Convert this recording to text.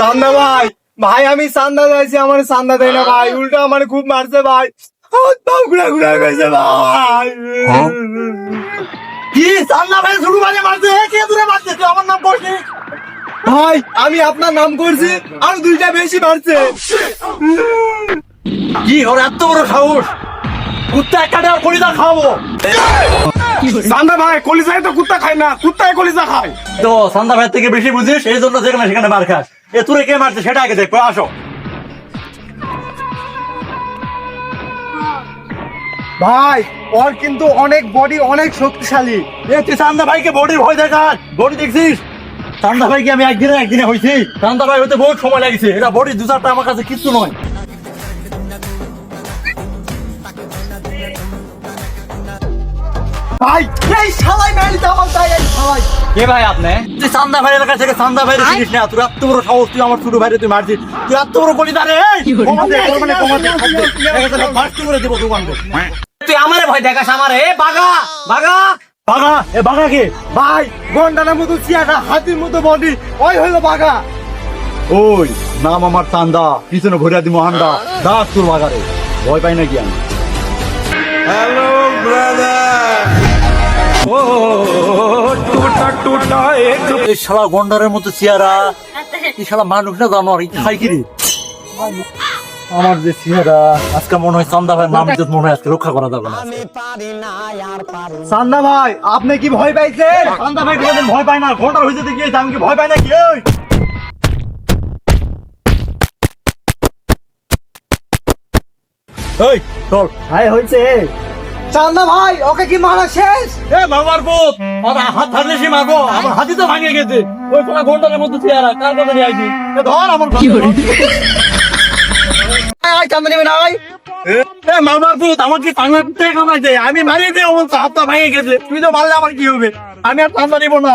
ভাই ভাই আমি চান্দা চাইছি আমার চান্দা দেয় না ভাই। উল্টা আমার খুব মারছে ভাই। ঘুরা ঘুরা গেছে ভাই। কি চান্দা ভাই শুরু মানে মারছে কে দূরে মারছে? তুই আমার নাম বলছি ভাই আমি আপনার নাম করছি আর দুইটা বেশি মারছে। কি ওর এত বড় সাহস? কুত্তা একটা কলিজা খাওয়াবো। চান্দা ভাই কলিজায় তো কুত্তা খায় না কুত্তায় কলিজা খায়। তো চান্দা ভাই থেকে বেশি বুঝিস এই জন্য যেখানে সেখানে মার খাস। এ তুরে কে মারছে সেটা আগে দেখো আসো। ভাই ওর কিন্তু অনেক বডি অনেক শক্তিশালী। এ তুই চান্দা ভাইকে বডি ভয় দেখাস বডি দেখছিস? চান্দা ভাইকে আমি একদিনে একদিনে হয়েছি চান্দা ভাই হতে বহুত সময় লাগছে এটা বডি দু চারটা আমার কাছে কিচ্ছু নয়। ভাই এই শালাই মেলিতে আমার তাই এই শালাই কে ভাই আপনি? তুই চান্দা ভাই এলাকা থেকে চান্দা ভাই চিনিস না? তুই এত বড় সাহস তুই আমার ছোট ভাইরে তুই মারছিস। তুই এত বড় কলি দাঁড়ে কমাতে মানে কমাতে ফার্স্ট করে দেবো দোকান তুই আমারে ভয় দেখাস আমারে। এ বাগা বাগা বাঘা! এ বাঘা কে? ভাই গন্ডারের মতো চিয়াটা হাতির মতো বডি। ওই হইল বাঘা। ওই নাম আমার চান্দা। পিছনে ভরিয়া দিমো হান্ডা দাস তোর বাগারে ভয় পাই নাকি আমি? এই শালা গন্ডারের মতো চেহারা। এই শালা মানুষ না জানোয়ার এই খাই কিরি আমার যে চেহারা আজকে মনে হয় চান্দা ভাইয়ের নাম ইজ্জত মনে হয় আজকে রক্ষা করা যাবে না। চান্দা ভাই আপনি কি ভয় পাইছেন? চান্দা ভাই কোনোদিন ভয় পায় না ঘণ্টা হয়েছে গিয়েছে আমি কি ভয় পাই না কি এই চল। ভাই হয়েছে চান্দা ভাই ওকে কি মারা শেষ? এ বাবার পুত! হাত সে আমার তো ভাঙে গেছে। ওই পোলা কার কথা নিয়ে আইছি ধর আমার চান্দা এ মামার পুত আমার কি কামাই দেয়? আমি মারিয়ে দিই হাতটা ভাঙে গেছে। তুমি তো মারলে আমার কি হবে? আমি আর চান্দা নিব না।